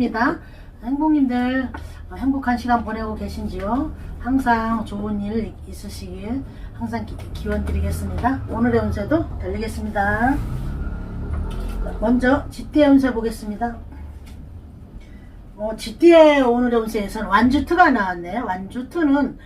행복합니다. 행복님들 어, 행복한 시간 보내고 계신지요? 항상 좋은 일 있으시길 항상 기, 기원 드리겠습니다. 오늘의 운세도 달리겠습니다. 먼저 지띠의 운세 보겠습니다. 어, GT의 오늘의 운세에서는 완주2가 나왔네요. 완주2는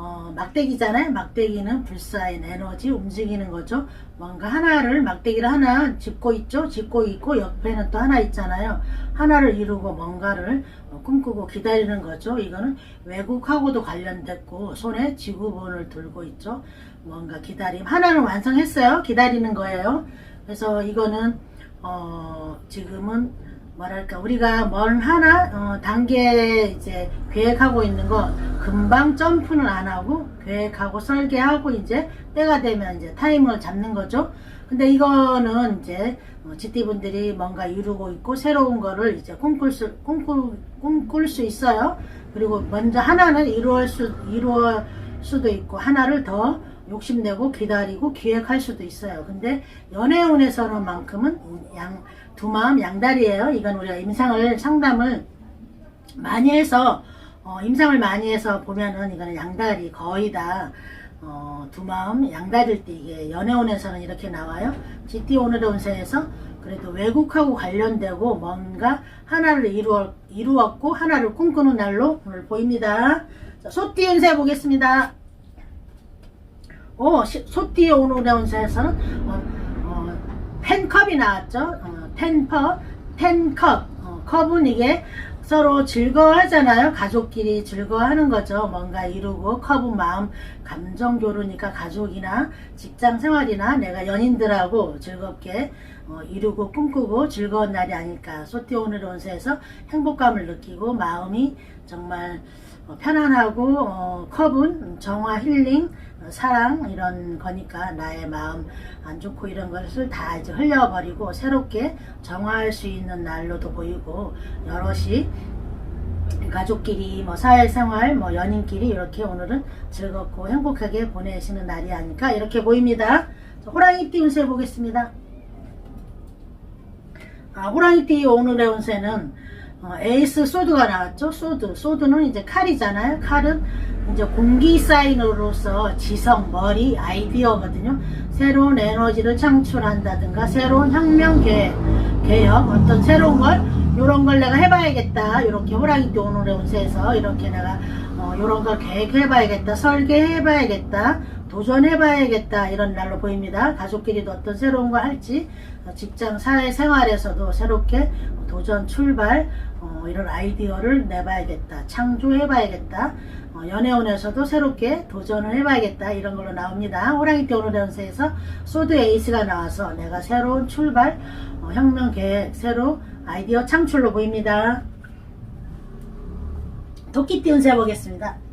어, 막대기잖아요. 막대기는 불사인 에너지 움직이는 거죠. 뭔가 하나를 막대기를 하나 짚고 있죠. 짚고 있고 옆에는 또 하나 있잖아요. 하나를 이루고 뭔가를 어, 꿈꾸고 기다리는 거죠. 이거는 외국하고도 관련됐고 손에 지구본을 들고 있죠. 뭔가 기다림. 하나는 완성했어요. 기다리는 거예요. 그래서 이거는 어, 지금은 뭐랄까 우리가 뭘 하나 어, 단계 이제 계획하고 있는 거 금방 점프는 안 하고 계획하고 설계하고 이제 때가 되면 이제 타임을 잡는 거죠. 근데 이거는 이제 어, GT 분들이 뭔가 이루고 있고 새로운 거를 이제 꿈꿀 수 꿈꿀 꿈꿀 수 있어요. 그리고 먼저 하나는 이루어 수 이루어 수도 있고 하나를 더 욕심내고 기다리고 기획할 수도 있어요. 근데 연애운에서는 만큼은 양, 두 마음 양다리예요. 이건 우리가 임상을 상담을 많이 해서 어, 임상을 많이 해서 보면은 이거는 양다리 거의 다 어, 두 마음 양다리일 때 이게 연애운에서는 이렇게 나와요. GT 오늘의 운세에서 그래도 외국하고 관련되고 뭔가 하나를 이루어, 이루었고 하나를 꿈꾸는 날로 오늘 보입니다. 자, 소띠 운세 보겠습니다. 오, 시- 소띠의 오늘의 운세에서는 어, 어, 텐컵이 나왔죠. 어, 텐퍼, 텐컵. 어, 컵은 이게 서로 즐거워하잖아요. 가족끼리 즐거워하는 거죠. 뭔가 이루고 컵은 마음, 감정 교류니까 가족이나 직장 생활이나 내가 연인들하고 즐겁게 어, 이루고 꿈꾸고 즐거운 날이 아닐까. 소띠 오늘의 운세에서 행복감을 느끼고 마음이 정말 어, 편안하고 어, 컵은 정화 힐링 어, 사랑 이런 거니까 나의 마음 안 좋고 이런 것을 다 이제 흘려버리고 새롭게 정화할 수 있는 날로도 보이고 여럿이 가족끼리 뭐 사회생활 뭐 연인끼리 이렇게 오늘은 즐겁고 행복하게 보내시는 날이 아닐까 이렇게 보입니다. 자, 호랑이띠 운세 보겠습니다. 아, 호랑이띠 오늘의 운세는 어, 에이스 소드가 나왔죠. 소드. 소드는 이제 칼이잖아요. 칼은 이제 공기 사인으로서 지성, 머리, 아이디어거든요. 새로운 에너지를 창출한다든가 새로운 혁명 계획, 개혁, 어떤 새로운 걸 요런 걸 내가 해봐야겠다. 이렇게 호랑이 띠 오늘의 운세에서 이렇게 내가 어, 요런 걸 계획해봐야겠다. 설계해봐야겠다. 도전해봐야겠다. 이런 날로 보입니다. 가족끼리도 어떤 새로운 걸 할지 어, 직장 사회 생활에서도 새롭게 도전 출발 어, 이런 아이디어를 내봐야겠다. 창조해봐야겠다. 어, 연애운에서도 새롭게 도전을 해봐야겠다. 이런 걸로 나옵니다. 호랑이 띠 오늘의 운세에서 소드 에이스가 나와서 내가 새로운 출발, 어, 혁명 계획, 새로 아이디어 창출로 보입니다. 토끼띠 운세 보겠습니다.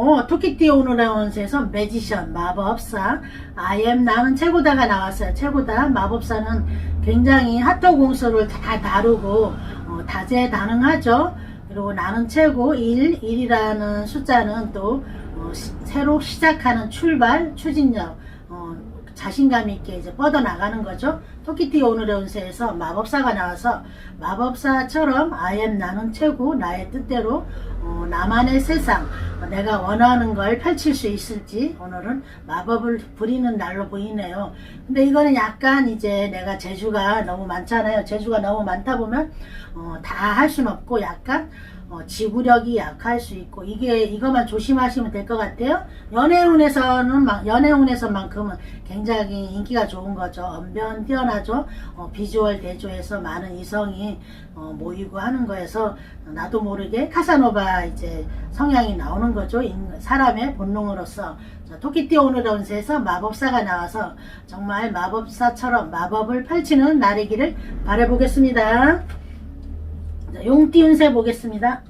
어, 토끼띠 오늘의 운세에서 매지션, 마법사, 아이엠 나는 최고다가 나왔어요. 최고다. 마법사는 굉장히 핫도 공수를 다 다루고 어, 다재다능하죠. 그리고 나는 최고 1, 1이라는 숫자는 또 어, 시- 새로 시작하는 출발, 추진력, 어, 자신감 있게 이제 뻗어나가는 거죠. 토끼띠 오늘의 운세에서 마법사가 나와서 마법사처럼 아엠 나는 최고 나의 뜻대로 어, 나만의 세상 어, 내가 원하는 걸 펼칠 수 있을지 오늘은 마법을 부리는 날로 보이네요. 근데 이거는 약간 이제 내가 재주가 너무 많잖아요. 재주가 너무 많다 보면 어, 다 할 수는 없고 약간 어, 지구력이 약할 수 있고 이게 이것만 조심하시면 될 것 같아요. 연애운에서는 막 연애운에서만큼은 굉장히 인기가 좋은 거죠. 언변 뛰어나죠. 어, 비주얼 대조해서 많은 이성이 어, 모이고 하는 거에서 나도 모르게 카사노바 이제 성향이 나오는 거죠. 인- 사람의 본능으로서 자, 토끼띠 오늘의 운세에서 마법사가 나와서 정말 마법사처럼 마법을 펼치는 날이기를 바라보겠습니다. 자, 용띠 운세 보겠습니다.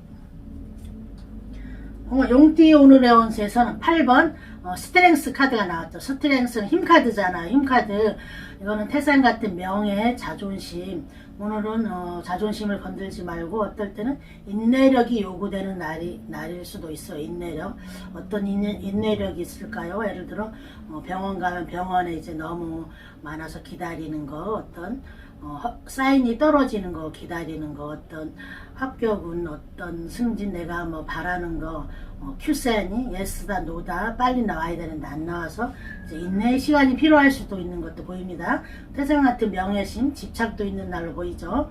어, 용띠 오늘의 운세에서는 8번 어, 스트렝스 카드가 나왔죠. 스트렝스는 힘 카드잖아요. 힘 카드. 이거는 태산 같은 명예, 자존심. 오늘은 어, 자존심을 건들지 말고 어떨 때는 인내력이 요구되는 날이 날일 수도 있어요. 인내력. 어떤 인내, 인내력이 있을까요? 예를 들어 어, 병원 가면 병원에 이제 너무 많아서 기다리는 거 어떤 어, 허- 사인이 떨어지는 거 기다리는 거 어떤 합격은 어떤 승진 내가 뭐 바라는 거 어, 큐사인이 예스다 노다 빨리 나와야 되는데 안 나와서 이제 인내의 시간이 필요할 수도 있는 것도 보입니다. 태생 같은 명예심 집착도 있는 날로 보이죠.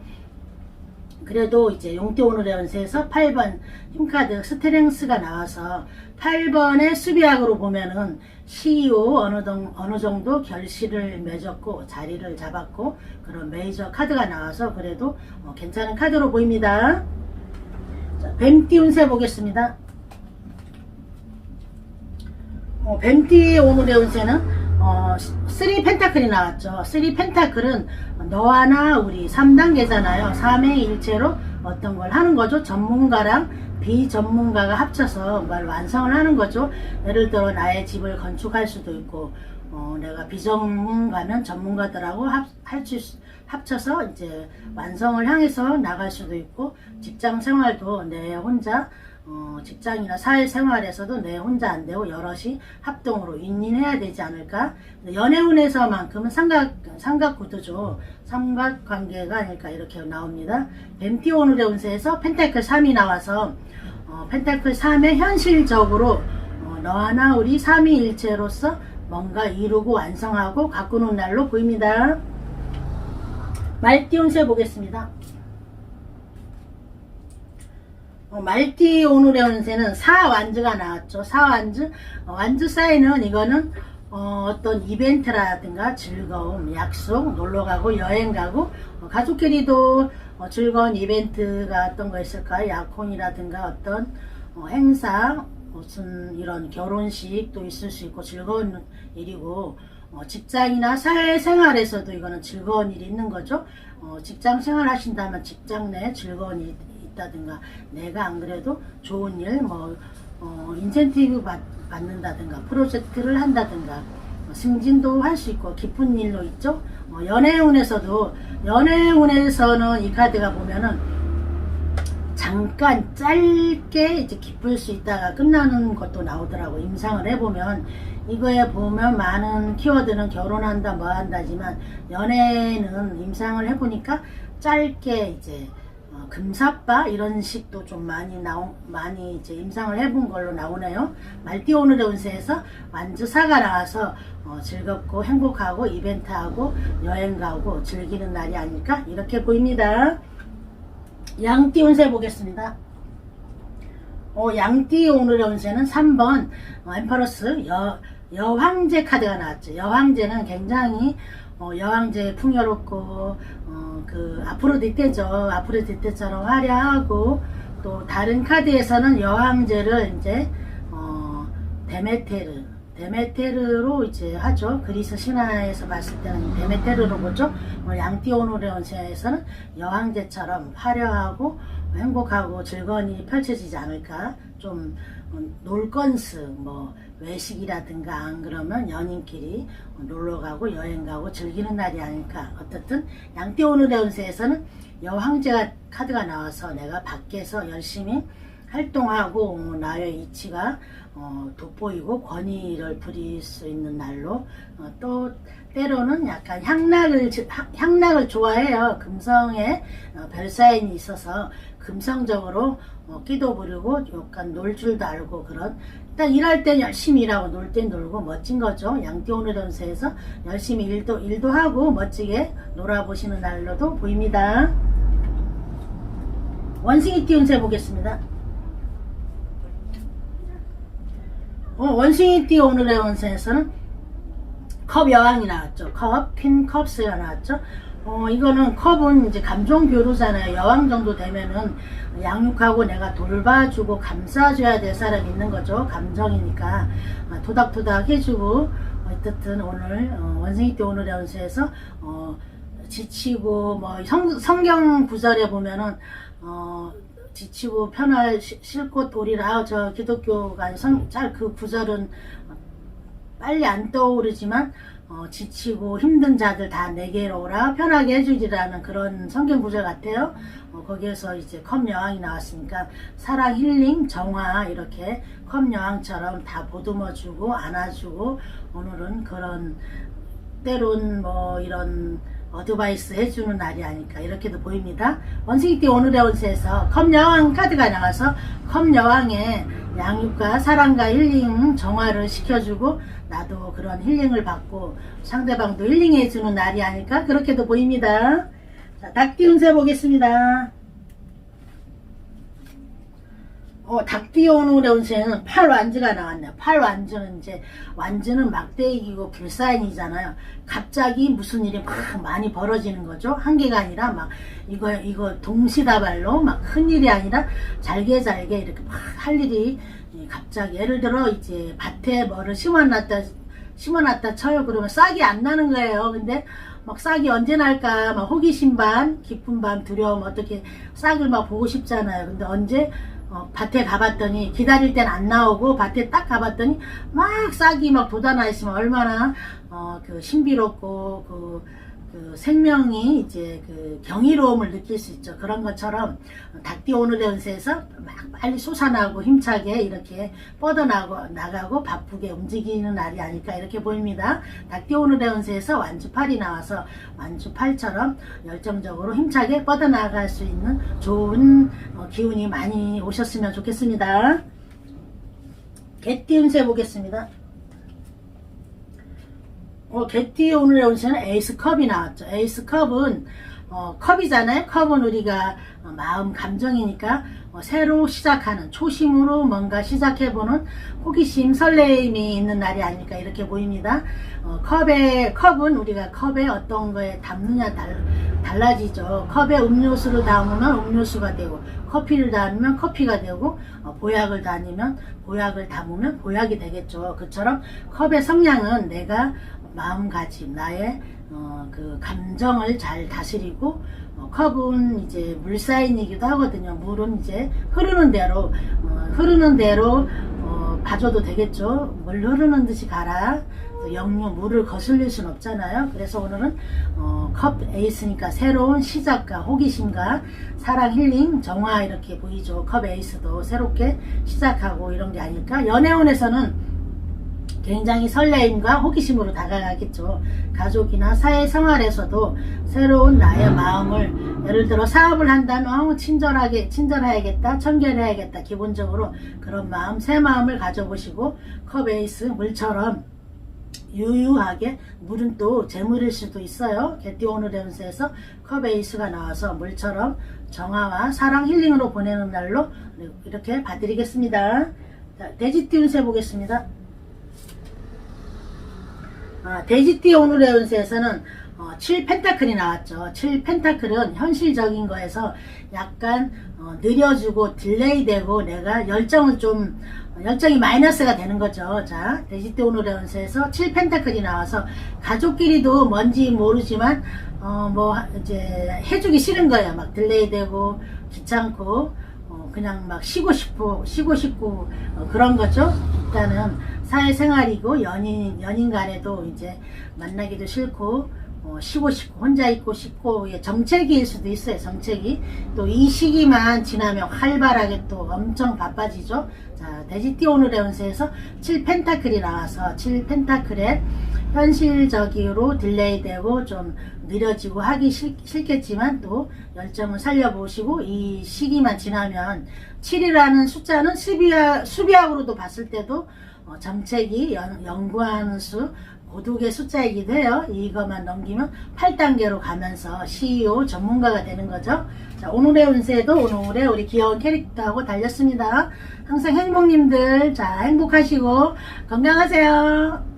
그래도 이제 용태 오늘의 연세에서 8번 힘카드 스트렝스가 나와서 8번의 수비학으로 보면은 CEO 어느, 동, 어느 정도 결실을 맺었고 자리를 잡았고 그런 메이저 카드가 나와서 그래도 어, 괜찮은 카드로 보입니다. 자, 뱀띠 운세 보겠습니다. 어, 뱀띠 오늘의 운세는 어, 3 펜타클이 나왔죠. 3 펜타클은 너와 나 우리 3단계잖아요. 3의 일체로 어떤 걸 하는 거죠. 전문가랑 비전문가가 합쳐서 뭘 완성을 하는 거죠. 예를 들어 나의 집을 건축할 수도 있고 어, 내가 비전문가면 전문가들하고 합, 할수 합쳐서 이제 완성을 향해서 나갈 수도 있고 직장 생활도 내 혼자 어, 직장이나 사회생활에서도 내 혼자 안 되고 여럿이 합동으로 윈윈해야 되지 않을까? 연애운에서만큼은 삼각 삼각 구도죠. 삼각관계가 아닐까 이렇게 나옵니다. 뱀띠 오늘의 운세에서 펜타클 3이 나와서 어, 펜타클 3의 현실적으로 어, 너와 나 우리 삼위일체로서 뭔가 이루고 완성하고 가꾸는 날로 보입니다. 말띠 운세 보겠습니다. 어, 말띠 오늘의 운세는 사완즈가 나왔죠. 사완즈. 어, 완즈 사인은 이거는 어, 떤 이벤트라든가 즐거움, 약속, 놀러 가고 여행 가고 어, 가족끼리도 어, 즐거운 이벤트가 어떤 거 있을까요? 약혼이라든가 어떤 어, 행사, 무슨 이런 결혼식도 있을 수 있고 즐거운 일이고 어, 직장이나 사회생활에서도 이거는 즐거운 일이 있는 거죠. 어, 직장 생활 하신다면 직장 내 즐거운 일이 있다든가 내가 안 그래도 좋은 일, 뭐 어, 인센티브 받, 받는다든가 프로젝트를 한다든가 어, 승진도 할 수 있고 기쁜 일로 있죠. 어, 연애운에서도 연애운에서는 이 카드가 보면은 잠깐 짧게 이제 기쁠 수 있다가 끝나는 것도 나오더라고 임상을 해보면 이거에 보면 많은 키워드는 결혼한다 뭐 한다지만 연애는 임상을 해보니까 짧게 이제 어, 금사빠 이런 식도 좀 많이 나오 많이 이제 임상을 해본 걸로 나오네요. 말띠 오늘의 운세에서 완주사가 나와서 어, 즐겁고 행복하고 이벤트하고 여행 가고 즐기는 날이 아닐까 이렇게 보입니다. 양띠 운세 보겠습니다. 어, 양띠 오늘의 운세는 3번 어, 엠퍼러스 여, 여황제 카드가 나왔죠. 여황제는 굉장히 어, 여황제 풍요롭고 어, 그 아프로디테죠. 아프로디테처럼 화려하고 또 다른 카드에서는 여황제를 이제 어, 데메테르 데메테르로 이제 하죠. 그리스 신화에서 봤을 때는 데메테르로 보죠. 어, 양띠 오늘의 운세에서는 여황제처럼 화려하고 행복하고 즐거운 일이 펼쳐지지 않을까. 좀 어, 놀건스 뭐 외식이라든가 안 그러면 연인끼리 어, 놀러 가고 여행 가고 즐기는 날이 아닐까. 어떻든 양띠 오늘의 운세에서는 여황제가 카드가 나와서 내가 밖에서 열심히 활동하고 어, 나의 이치가 어, 돋보이고 권위를 부릴 수 있는 날로 어, 또 때로는 약간 향락을 향락을 좋아해요. 금성에 어, 별사인이 있어서 금성적으로 어, 끼도 부리고 약간 놀 줄도 알고 그런 일단 일할 땐 열심히 일하고 놀 땐 놀고 멋진 거죠. 양띠 오늘 연세에서 열심히 일도 일도 하고 멋지게 놀아보시는 날로도 보입니다. 원숭이 띠 운세 보겠습니다. 어, 원숭이 띠 오늘의 운세에서는 컵 여왕이 나왔죠. 컵, 퀸 컵스가 나왔죠. 어, 이거는 컵은 이제 감정 교류잖아요. 여왕 정도 되면은 양육하고 내가 돌봐주고 감싸줘야 될 사람이 있는 거죠. 감정이니까 아, 토닥토닥 해주고 어쨌든 오늘 어, 원숭이 때 오늘의 연수에서 어, 지치고 뭐 성, 성경 구절에 보면은 어, 지치고 편할 시- 쉴곳 오리라 저 기독교가 짤그 구절은 빨리 안 떠오르지만 어, 지치고 힘든 자들 다 내게로 오라 편하게 해주리라는 그런 성경 구절 같아요. 어, 거기에서 이제 컵 여왕이 나왔으니까 사랑, 힐링, 정화 이렇게 컵 여왕처럼 다 보듬어주고 안아주고 오늘은 그런 때론 뭐 이런 어드바이스 해주는 날이 아닐까 이렇게도 보입니다. 원숭이띠 오늘의 운세에서 컵 여왕 카드가 나와서 컵 여왕의 양육과 사랑과 힐링 정화를 시켜주고 나도 그런 힐링을 받고 상대방도 힐링해주는 날이 아닐까 그렇게도 보입니다. 자, 닭띠 운세 보겠습니다. 어, 닭띠 오늘의 운세는 팔완즈가 나왔네요. 팔완즈는 이제, 완즈는 막대기고 불사인이잖아요. 갑자기 무슨 일이 막 많이 벌어지는 거죠. 한 개가 아니라 막, 이거, 이거 동시다발로 막 큰 일이 아니라 잘게 잘게 이렇게 막 할 일이 이 갑자기, 예를 들어 이제 밭에 뭐를 심어놨다, 심어놨다 쳐요. 그러면 싹이 안 나는 거예요. 근데 막 싹이 언제 날까 막 호기심 반, 기쁨 반, 두려움 어떻게 싹을 막 보고 싶잖아요. 근데 언제 어, 밭에 가봤더니 기다릴 땐 안 나오고 밭에 딱 가봤더니 막 싹이 막 돋아나 있으면 얼마나 어, 그 신비롭고 그, 그 생명이 이제 그 경이로움을 느낄 수 있죠. 그런 것처럼 닭띠 오늘의 운세에서 막 빨리 솟아나고 힘차게 이렇게 뻗어나고 나가고 바쁘게 움직이는 날이 아닐까 이렇게 보입니다. 닭띠 오늘의 운세에서 완주팔이 나와서 완주팔처럼 열정적으로 힘차게 뻗어나갈 수 있는 좋은 어, 기운이 많이 오셨으면 좋겠습니다. 개띠 운세 보겠습니다. 어, 개띠 오늘의 운세는 에이스 컵이 나왔죠. 에이스 컵은 어, 컵이잖아요. 컵은 우리가 어, 마음 감정이니까 어, 새로 시작하는 초심으로 뭔가 시작해보는 호기심 설레임이 있는 날이 아닐까 이렇게 보입니다. 어, 컵에 컵은 우리가 컵에 어떤 거에 담느냐 달, 달라지죠. 컵에 음료수를 담으면 음료수가 되고 커피를 담으면 커피가 되고 어, 보약을 담으면 보약을 담으면 보약이 되겠죠. 그처럼 컵의 성량은 내가 마음가짐 나의 어, 그 감정을 잘 다스리고 어, 컵은 이제 물사인이기도 하거든요. 물은 이제 흐르는 대로 어, 흐르는 대로 어, 봐줘도 되겠죠. 물 흐르는 듯이 가라. 영유 물을 거슬릴 순 없잖아요. 그래서 오늘은 어, 컵 에이스니까 새로운 시작과 호기심과 사랑 힐링 정화 이렇게 보이죠. 컵 에이스도 새롭게 시작하고 이런 게 아닐까. 연애운에서는 굉장히 설레임과 호기심으로 다가가겠죠. 가족이나 사회생활에서도 새로운 나의 마음을 예를 들어 사업을 한다면 어, 친절하게 친절해야겠다, 청결해야겠다. 기본적으로 그런 마음, 새 마음을 가져보시고 컵 에이스 물처럼 유유하게 물은 또 재물일 수도 있어요. 개띠 오늘의 운세에서 컵 에이스가 나와서 물처럼 정화와 사랑 힐링으로 보내는 날로 이렇게 봐드리겠습니다. 자, 돼지띠 운세 보겠습니다. 아, 돼지띠 오늘의 운세에서는 어, 7펜타클이 나왔죠. 7펜타클은 현실적인 거에서 약간 어, 느려지고 딜레이 되고 내가 열정을 좀 어, 열정이 마이너스가 되는 거죠. 자, 돼지띠 오늘의 운세에서 7펜타클이 나와서 가족끼리도 뭔지 모르지만 어, 뭐 이제 해주기 싫은 거예요. 막 딜레이 되고 귀찮고 어, 그냥 막 쉬고 싶고 쉬고 싶고 어, 그런 거죠. 일단은 사회생활이고 연인 연인 간에도 이제 만나기도 싫고 어, 쉬고 싶고 혼자 있고 싶고 예, 정체기일 수도 있어요. 정체기 또 이 시기만 지나면 활발하게 또 엄청 바빠지죠. 자 돼지띠 오늘의 운세에서 7펜타클이 나와서 7펜타클에 현실적으로 딜레이되고 좀 느려지고 하기 싫, 싫겠지만 또 열정을 살려보시고 이 시기만 지나면 7이라는 숫자는 수비학, 수비학으로도 봤을 때도 어, 정책이 연, 연구하는 수 고독의 숫자이기도 해요. 이것만 넘기면 8단계로 가면서 CEO 전문가가 되는 거죠. 자, 오늘의 운세도 오늘의 우리 귀여운 캐릭터하고 달렸습니다. 항상 행복님들, 자, 행복하시고 건강하세요.